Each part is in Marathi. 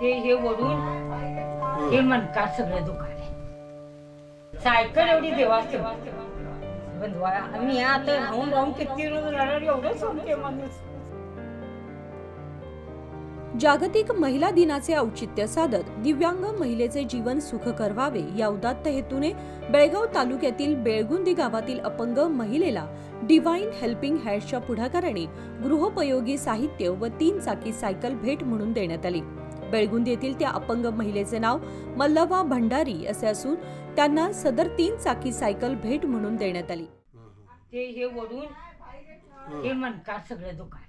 ते हे वरून हे मनकार सगळं दुकान आहे सायकल एवढी देवा बंधवा मी आता राहून राहून किती रोज राहणार? एवढं सोडते माणूस. जागतिक महिला दिनाचे औचित्य साधत दिव्यांग महिलेचे जीवन सुखकर व्हावे या उदात्त हेतूने बेळगाव तालुक्यातील बेळगुंदी गावातील अपंग महिलेला डिव्हाइन हेल्पिंग हँड्सच्या पुढाकाराने गृहोपयोगी साहित्य व तीन चाकी सायकल भेट म्हणून देण्यात आली. बेळगुंदी येथील त्या अपंग महिलेचे नाव मल्लवा भंडारी असे असून त्यांना सदर तीन चाकी सायकल भेट म्हणून देण्यात आली. ते हे वडून हे. मनकार सगळं दुकान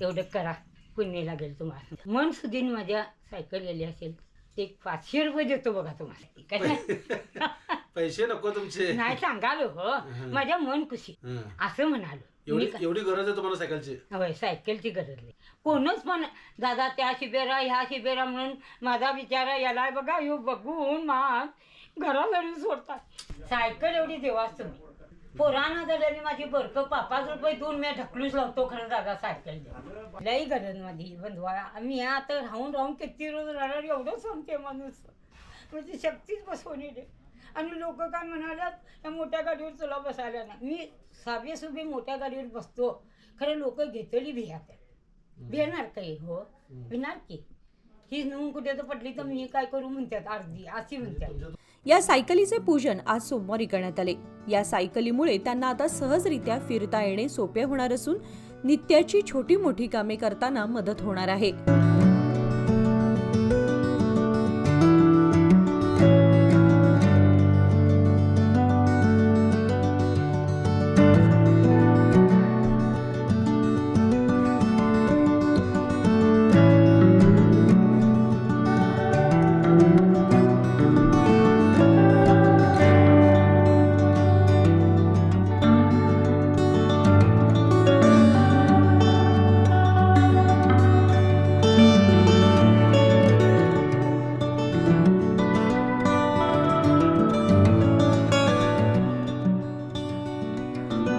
एवढं करा. पुण्य लागेल तुम्हाला. मन सुधीन माझ्या सायकल गेली असेल. ते एक पाचशे रुपये देतो बघा तुम्हाला. काय पैसे नको तुमचे. नाही सांगालो हो. माझ्या मन खुशी. असं म्हणालो. एवढी गरज आहे तुम्हाला सायकलची? होय सायकलची गरज नाही. कोणच पण दादा त्या शिबेरा ह्या शिबेरा म्हणून माझा बिचारा याला बघा येऊ बघून माग घराघरी सोडतात. सायकल एवढी देवाच तुम्ही पोरानं झालेली माझी बरकं पाच पाच रुपये देऊन मी ढकलूच लावतो खरं दादा सायकल द्या लई गरज माझी बंधवा आम्ही आता राहून राहून किती रोज राहणार एवढं सांगते माणूस. म्हणजे शक्तीच बसवून दे आणि लोक काय म्हणाल्यात या मोठ्या गाडीवर तुला बसायला नाही मी साबे सुबे मोठ्या गाडीवर बसतो. खरं लोक घेतली भियात भिणार काही हो. भिणार की? ही नऊन कुठे तर पडली तर मी काय करू म्हणतात? अर्धी अशी म्हणतात. या सायकलीचे पूजन आज सोमवारी करण्यात आले. या सायकलीमुळे त्यांना आता सहजरित्या फिरता येणे सोपे होणार असून नित्याची छोटी मोठी कामे करताना मदत होणार आहे.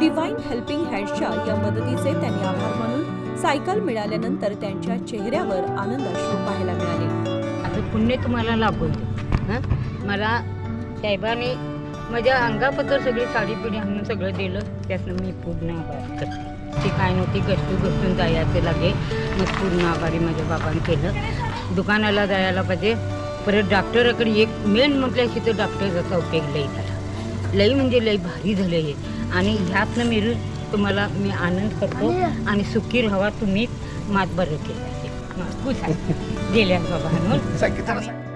डिव्हाइन हेल्पिंग हँडच्या या मदतीचे त्यांनी आभार मानून सायकल मिळाल्यानंतर त्यांच्या चेहऱ्यावर आनंदाश्रू पाहायला मिळाले. आता पुण्य तुम्हाला लाभून दे मला साहेबाने माझ्या अंगापत्र सगळी साडी पिढी आणून सगळं दिलं. त्यातनं मी पूर्ण आभार करते. ती काय नव्हती गरजू गरजून जायचं लागे. मग पूर्ण आभारी माझ्या बाबांनी केलं. दुकानाला जायला पाहिजे. परत डॉक्टराकडे एक मेन म्हटल्याशी तर डॉक्टरचा उपयोग लई झाला. लई म्हणजे लई भारी झालं हे. आणि ह्यातनं मिळून तुम्हाला मी आनंद करतो आणि सुखी राहावा तुम्ही. मात बरं केलं खुश आहे. गेल्या बाबा म्हणून.